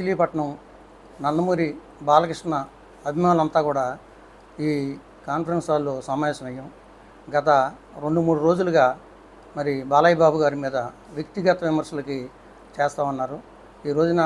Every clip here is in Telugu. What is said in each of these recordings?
మచిలీపట్నం నందమూరి బాలకృష్ణ అభిమానులంతా కూడా ఈ కాన్ఫరెన్స్ హాల్లో సమావేశమయ్యాం. గత రెండు మూడు రోజులుగా మరి బాలయ్య బాబు గారి మీద వ్యక్తిగత విమర్శలకి చేస్తూ ఉన్నారు. ఈ రోజున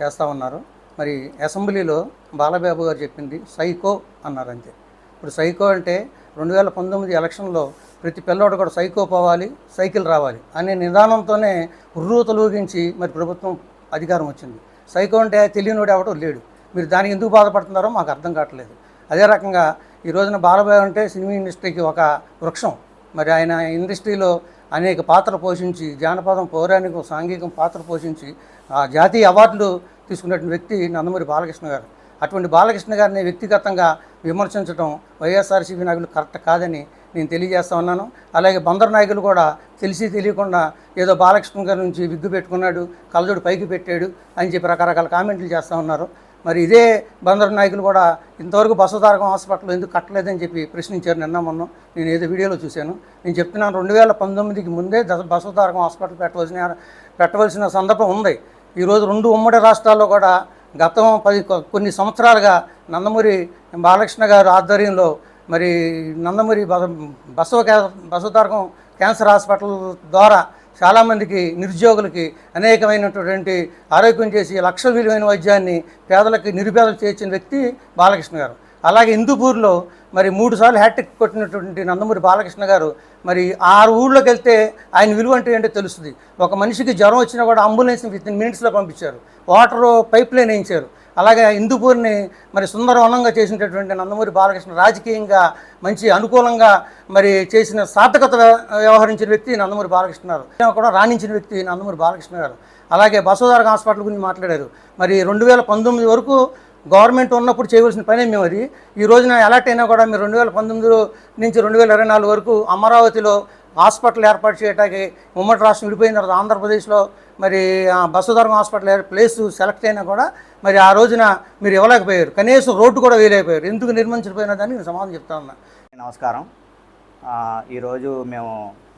చేస్తూ ఉన్నారు. మరి అసెంబ్లీలో బాలబాబు గారు చెప్పింది సైకో అన్నారు అంతే. ఇప్పుడు సైకో అంటే రెండు వేల పంతొమ్మిది ఎలక్షన్లో ప్రతి పిల్లోడు కూడా సైకో పోవాలి సైకిల్ రావాలి అనే నిదానంతోనే ఉర్రూ తొలగించి మరి ప్రభుత్వం అధికారం వచ్చింది. సైకో అంటే తెలియనివాడు ఎవడో లేడు. మీరు దానికి ఎందుకు బాధపడుతున్నారో మాకు అర్థం కావట్లేదు. అదే రకంగా ఈ రోజున బాలబాబు అంటే సినిమా ఇండస్ట్రీకి ఒక వృక్షం. మరి ఆయన ఇండస్ట్రీలో అనేక పాత్ర పోషించి జానపదం పౌరాణికం సాంఘికం పాత్ర పోషించి ఆ జాతీయ అవార్డులు తీసుకున్నటువంటి వ్యక్తి నందమూరి బాలకృష్ణ గారు. అటువంటి బాలకృష్ణ గారిని వ్యక్తిగతంగా విమర్శించడం వైఎస్ఆర్సీపీ నాయకులు కరెక్ట్ కాదని నేను తెలియజేస్తా ఉన్నాను. అలాగే బందరు నాయకులు కూడా తెలిసి తెలియకుండా ఏదో బాలకృష్ణ గారి నుంచి విగ్గు పెట్టుకున్నాడు కలజోడు పైకి పెట్టాడు అని చెప్పి రకరకాల కామెంట్లు చేస్తూ ఉన్నారు. మరి ఇదే బందరు నాయకులు కూడా ఇంతవరకు బసవతారకం హాస్పిటల్ ఎందుకు కట్టలేదని చెప్పి ప్రశ్నించారు నిన్న మొన్న. నేను ఏదో వీడియోలో చూశాను. నేను చెప్తున్నాను రెండు వేల పంతొమ్మిదికి ముందే దశ బసవతారకం హాస్పిటల్ పెట్టవలసిన పెట్టవలసిన సందర్భం ఉంది. ఈరోజు రెండు ఉమ్మడి రాష్ట్రాల్లో కూడా గతం పది కొన్ని సంవత్సరాలుగా నందమూరి బాలకృష్ణ గారు ఆధ్వర్యంలో మరి నందమూరి బస బసవ క్యా- బసవతారకం క్యాన్సర్ హాస్పిటల్ ద్వారా చాలామందికి నిరుద్యోగులకి అనేకమైనటువంటి ఆరోగ్యం చేసి లక్ష విలువైన వైద్యాన్ని పేదలకి నిరుపేదలు చేర్చిన వ్యక్తి బాలకృష్ణ గారు. అలాగే హిందూపూర్లో మరి మూడు సార్లు హ్యాట్రిక్ కొట్టినటువంటి నందమూరి బాలకృష్ణ గారు మరి ఆరు ఊళ్ళోకి వెళ్తే ఆయన విలువ అంటే ఏంటో తెలుస్తుంది. ఒక మనిషికి జ్వరం వచ్చినా కూడా అంబులెన్స్ని విత్ ఇన్ మినిట్స్లో పంపించారు. వాటర్ పైప్ లైన్ వేయించారు. అలాగే హిందూపూర్ని మరి సుందరవనంగా చేసినటువంటి నందమూరి బాలకృష్ణ రాజకీయంగా మంచి అనుకూలంగా మరి చేసిన సార్థకత వ్యవహరించిన వ్యక్తి నందమూరి బాలకృష్ణ గారు. కూడా రాణించిన వ్యక్తి నందమూరి బాలకృష్ణ గారు. అలాగే బసవతారక హాస్పిటల్ గురించి మాట్లాడారు. మరి రెండు వేల పంతొమ్మిది వరకు గవర్నమెంట్ ఉన్నప్పుడు చేయవలసిన పనే మేము అది? ఈ రోజున ఎలాట్ అయినా కూడా మీరు రెండు వేల పంతొమ్మిదిలో నుంచి రెండు వేల ఇరవై నాలుగు వరకు అమరావతిలో హాస్పిటల్ ఏర్పాటు చేయడానికి ఉమ్మడి రాష్ట్రం విడిపోయిన తర్వాత ఆంధ్రప్రదేశ్లో మరి బసధర్మ హాస్పిటల్ ప్లేస్ సెలెక్ట్ అయినా కూడా మరి ఆ రోజున మీరు ఇవ్వలేకపోయారు. కనీసం రోడ్డు కూడా వేయలేకపోయారు. ఎందుకు నిర్మించకపోయినా దాన్ని నేను సమాధానం చెప్తా ఉన్నా. నమస్కారం. ఈరోజు మేము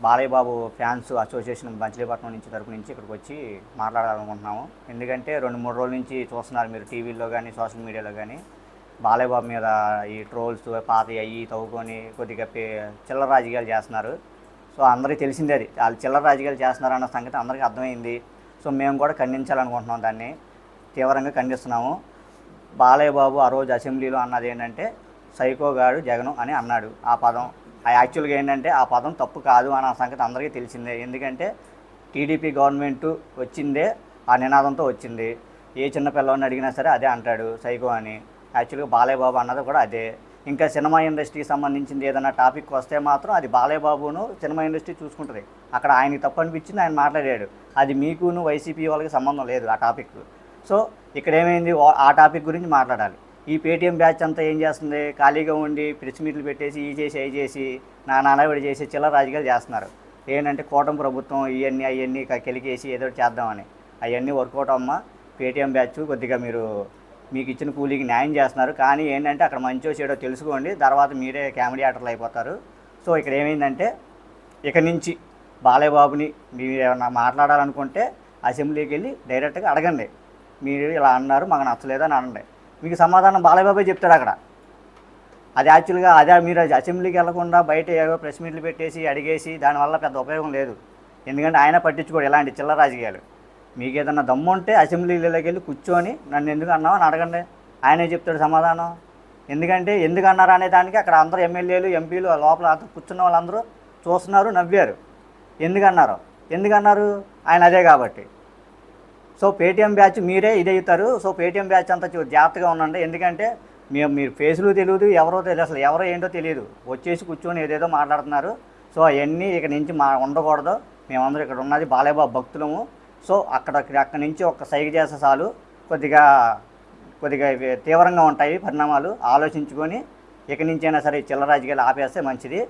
బాలయ్య బాబు ఫ్యాన్స్ అసోసియేషన్ మచిలీపట్నం నుంచి తరపు నుంచి ఇక్కడికి వచ్చి మాట్లాడాలనుకుంటున్నాము. ఎందుకంటే రెండు మూడు రోజుల నుంచి చూస్తున్నారు మీరు టీవీలో కానీ సోషల్ మీడియాలో కానీ. బాలయ్య బాబు మీద ఈ ట్రోల్స్ పాత అయ్యి తవ్వుకొని కొద్దిగా చిల్లర రాజకీయాలు చేస్తున్నారు. సో అందరికీ తెలిసిందే అది. వాళ్ళు చిల్లర రాజకీయాలు చేస్తున్నారు అన్న సంగతి అందరికీ అర్థమైంది. సో మేము కూడా ఖండించాలనుకుంటున్నాం దాన్ని. తీవ్రంగా ఖండిస్తున్నాము. బాలయ్య బాబు ఆ రోజు అసెంబ్లీలో అన్నది ఏంటంటే సైకోగాడు జగను అని అన్నాడు ఆ పదం. యాక్చువల్గా ఏంటంటే ఆ పదం తప్పు కాదు అన్న సంగతి అందరికీ తెలిసిందే. ఎందుకంటే టీడీపీ గవర్నమెంట్ వచ్చిందే ఆ నినాదంతో వచ్చింది. ఏ చిన్న పిల్లవాడిని అడిగినా సరే అదే అంటాడు సైకో అని. యాక్చువల్గా బాలయ్య బాబు అన్నది కూడా అదే. ఇంకా సినిమా ఇండస్ట్రీకి సంబంధించింది ఏదైనా టాపిక్ వస్తే మాత్రం అది బాలయ్య బాబును సినిమా ఇండస్ట్రీ చూసుకుంటుంది. అక్కడ ఆయనకి తప్పు అనిపించింది ఆయన మాట్లాడాడు. అది మీకును వైసీపీ వాళ్ళకి సంబంధం లేదు ఆ టాపిక్. సో ఇక్కడ ఏమైంది? ఆ టాపిక్ గురించి మాట్లాడాలి. ఈ పేటీఎం బ్యాచ్ అంతా ఏం చేస్తుంది? ఖాళీగా ఉండి ప్రెస్ మీట్లు పెట్టేసి ఈ చేసి అవి చేసి నా నానబడి చేసి చిల్లర రాజకీయాలు చేస్తున్నారు. ఏంటంటే కూటమి ప్రభుత్వం ఇవన్నీ అవన్నీ కెలికేసి ఏదో చేద్దామని. అవన్నీ వర్కౌట్ అమ్మ పేటీఎం బ్యాచ్ కొద్దిగా మీరు మీకు ఇచ్చిన కూలీకి న్యాయం చేస్తున్నారు. కానీ ఏంటంటే అక్కడ మంచో చెడో తెలుసుకోండి. తర్వాత మీరే కామెడీ యాక్టర్లు అయిపోతారు. సో ఇక్కడ ఏమైందంటే ఇక నుంచి బాలయ్యబాబుని మీరు ఏమన్నా మాట్లాడాలనుకుంటే అసెంబ్లీకి వెళ్ళి డైరెక్ట్గా అడగండి. మీరు ఇలా అన్నారు మాకు నచ్చలేదు అని అనండి. మీకు సమాధానం బాలయ్య చెప్తాడు అక్కడ. అది యాక్చువల్గా అదే మీరు అసెంబ్లీకి వెళ్ళకుండా బయట ఏవో ప్రెస్ మీట్లు పెట్టేసి అడిగేసి దానివల్ల పెద్ద ఉపయోగం లేదు. ఎందుకంటే ఆయన పట్టించుకోడు ఇలాంటి చిల్ల రాజకీయాలు. మీకు ఏదన్నా దమ్ము ఉంటే అసెంబ్లీలోకి వెళ్ళి కూర్చొని నన్ను ఎందుకు అన్నావు అని అడగండి. ఆయనే చెప్తాడు సమాధానం. ఎందుకంటే ఎందుకు అన్నారు అనే దానికి అక్కడ అందరూ ఎమ్మెల్యేలు ఎంపీలు లోపల అంతా కూర్చున్న వాళ్ళందరూ చూస్తున్నారు నవ్వారు. ఎందుకన్నారు ఎందుకన్నారు ఆయన అదే కాబట్టి. సో పేటీఎం బ్యాచ్ మీరే ఇది అవుతారు సో పేటీఎం బ్యాచ్ అంతా చూ- జాగ్రత్తగా ఉండండి. ఎందుకంటే మేము మీరు ఫేసులు తెలియదు ఎవరో తెలియదు అసలు ఎవరో ఏంటో తెలియదు వచ్చేసి కూర్చొని ఏదేదో మాట్లాడుతున్నారు. సో అవన్నీ ఇక్కడ నుంచి మా ఉండకూడదు. మేమందరం ఇక్కడ ఉన్నది బాలేబాబు భక్తులము. సో అక్కడ అక్కడి నుంచి ఒక సైగ చేస్తే చాలు. కొద్దిగా కొద్దిగా తీవ్రంగా ఉంటాయి పరిణామాలు. ఆలోచించుకొని ఇక నుంచైనా సరే చిల్లరాజకీయాలు చిల్లర రాజకీయాలు ఆపేస్తే మంచిది.